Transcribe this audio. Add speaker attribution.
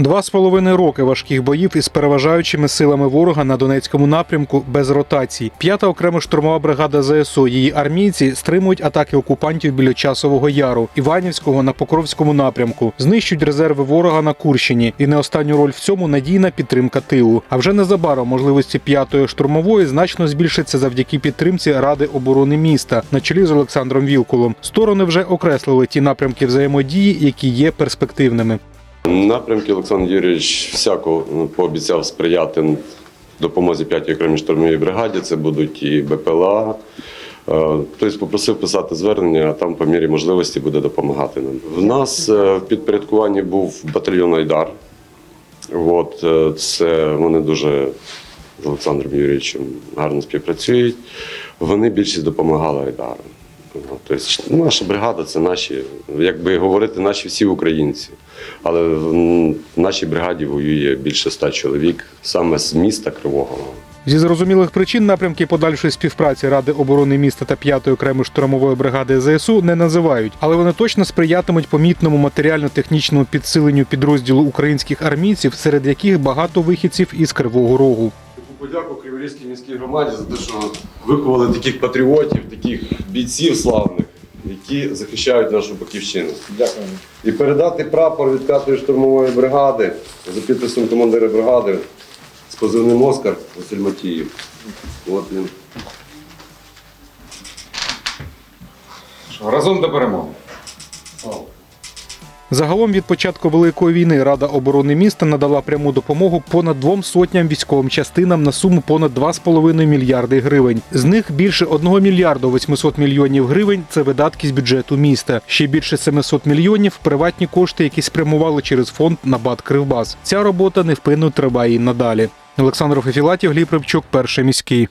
Speaker 1: Два з половиною роки важких боїв із переважаючими силами ворога на Донецькому напрямку без ротацій. П'ята окрема штурмова бригада ЗСУ. Її армійці стримують атаки окупантів біля часового яру, Іванівського на Покровському напрямку, знищують резерви ворога на Курщині. І не останню роль в цьому надійна підтримка тилу. А вже незабаром можливості п'ятої штурмової значно збільшаться завдяки підтримці Ради оборони міста на чолі з Олександром Вілкулом. Сторони вже окреслили ті напрямки взаємодії, які є перспективними.
Speaker 2: Напрямки Олександр Юрійович всяко ну, пообіцяв сприяти допомозі 5-ї окремій штурмовій бригаді. Це будуть і БПЛА. Тобто попросив писати звернення, а там по мірі можливості буде допомагати нам. В нас е, в підпорядкуванні був батальйон Айдар. От, е, це вони дуже з Олександром Юрійовичем гарно співпрацюють. Вони більшість допомагали Айдару. Тобто, наша бригада це наші, як би говорити, наші всі українці. Але в нашій бригаді воює більше ста чоловік саме з міста Кривого. Рогу.
Speaker 1: Зі зрозумілих причин напрямки подальшої співпраці Ради оборони міста та 5-ї окремої штурмової бригади ЗСУ не називають, але вони точно сприятимуть помітному матеріально-технічному підсиленню підрозділу українських армійців, серед яких багато вихідців із Кривого Рогу.
Speaker 2: Подяку Криворізькій міській громаді за те, що виховали таких патріотів, таких бійців славних, які захищають нашу батьківщину.
Speaker 3: Дякую.
Speaker 2: І передати прапор від 5-ї штурмової бригади за підписом командира бригади з позивним Оскар Василь Матіїв. От він.
Speaker 3: Разом до перемоги.
Speaker 1: Загалом від початку великої війни Рада оборони міста надала пряму допомогу понад двом сотням військовим частинам на суму понад 2,5 мільярди гривень. З них більше 1 мільярду 800 мільйонів гривень це видатки з бюджету міста. Ще більше 700 мільйонів приватні кошти, які спрямували через фонд Набат Кривбас. Ця робота невпинно триває і надалі. Олександр Фефілатів, Гліб перший міський.